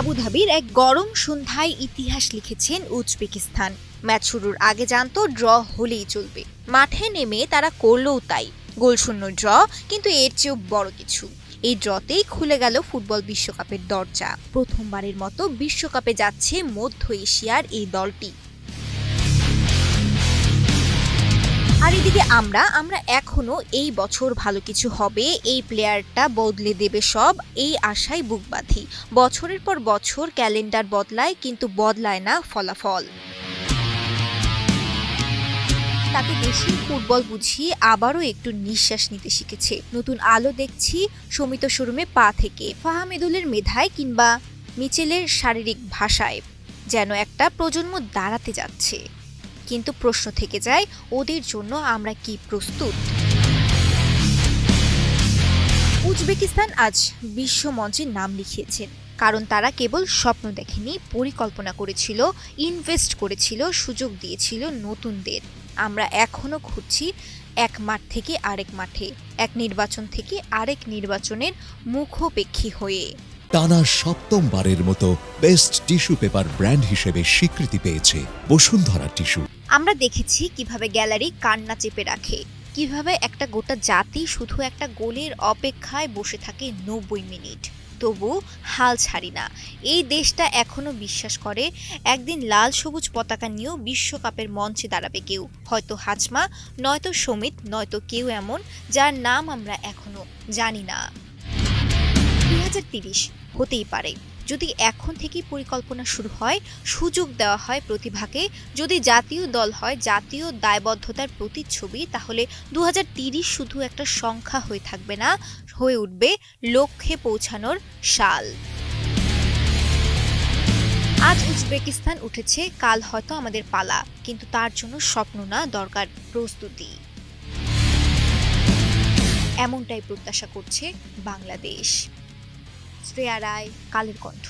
আবুধাবির এক গরম সন্ধ্যায় ইতিহাস লিখেছেন উজবেকিস্তান। ম্যাচ শুরুর আগে জানতো ড্র হলেই চলবে। মাঠে নেমে তারা করলেও তাই। গোলশূন্য ড্র, কিন্তু এর চেয়েও বড় কিছু। এই ড্রতেই খুলে গেল ফুটবল বিশ্বকাপের দরজা। প্রথমবারের মতো বিশ্বকাপে যাচ্ছে মধ্য এশিয়ার এই দলটি। আর এদিকে আমরা আমরা এখনও এই বছর ভালো কিছু হবে, এই প্লেয়ারটা বদলে দেবে সব, এই আশায় বুক বাঁধি। বছরের পর বছর ক্যালেন্ডার বদলায়, কিন্তু বদলায় না ফলাফল। তাকে দেশি ফুটবল বুঝিয়ে আবারও একটু নিঃশ্বাস নিতে শিখেছে। নতুন আলো দেখছি সমিত শোরুমে পা থেকে। ফাহামেদুলের মেধায় কিংবা মিচেলের শারীরিক ভাষায় যেন একটা প্রজন্ম দাঁড়াতে যাচ্ছে। কিন্তু প্রশ্ন থেকে যায়, ওদের জন্য আমরা কি প্রস্তুত? উজবেকিস্তান আজ বিশ্ব মঞ্চে নাম লিখিয়েছেন কারণ তারা কেবল স্বপ্ন দেখেনি, পরিকল্পনা করেছিল, ইনভেস্ট করেছিল, সুযোগ দিয়েছিল নতুনদের। আমরা এখনও খুঁজছি এক মাঠ থেকে আরেক মাঠে, এক নির্বাচন থেকে আরেক নির্বাচনের মুখোপেক্ষী হয়ে। টানা সপ্তমবারের মতো বেস্ট টিস্যু পেপার ব্র্যান্ড হিসেবে স্বীকৃতি পেয়েছে বসুন্ধরা টিস্যু। আমরা দেখেছি কীভাবে গ্যালারি কান্না চেপে রাখে, কীভাবে একটা গোটা জাতি শুধু একটা গোলের অপেক্ষায় বসে থাকে নব্বই মিনিট। তবু হাল ছাড়ি না। এই দেশটা এখনও বিশ্বাস করে, একদিন লাল সবুজ পতাকা নিয়েও বিশ্বকাপের মঞ্চে দাঁড়াবে কেউ। হয়তো হাজমা, নয়তো সমিত, নয়তো কেউ এমন, যার নাম আমরা এখনও জানি না। দুই হতেই পারে। যদি এখন থেকেই পরিকল্পনা শুরু হয়, সুযোগ দেওয়া হয় প্রতিভাকে, যদি জাতীয় দল হয়, জাতীয় দায়বদ্ধতার প্রতিচ্ছবি, তাহলে দু শুধু একটা সংখ্যা হয়ে থাকবে না, হয়ে উঠবে লক্ষ্যে পৌঁছানোর সাল। আজ উজবেকিস্তান উঠেছে, কাল হয়তো আমাদের পালা, কিন্তু তার জন্য স্বপ্ন না, দরকার প্রস্তুতি। এমনটাই প্রত্যাশা করছে বাংলাদেশ। শ্রেয়া রায় কালের কণ্ঠ।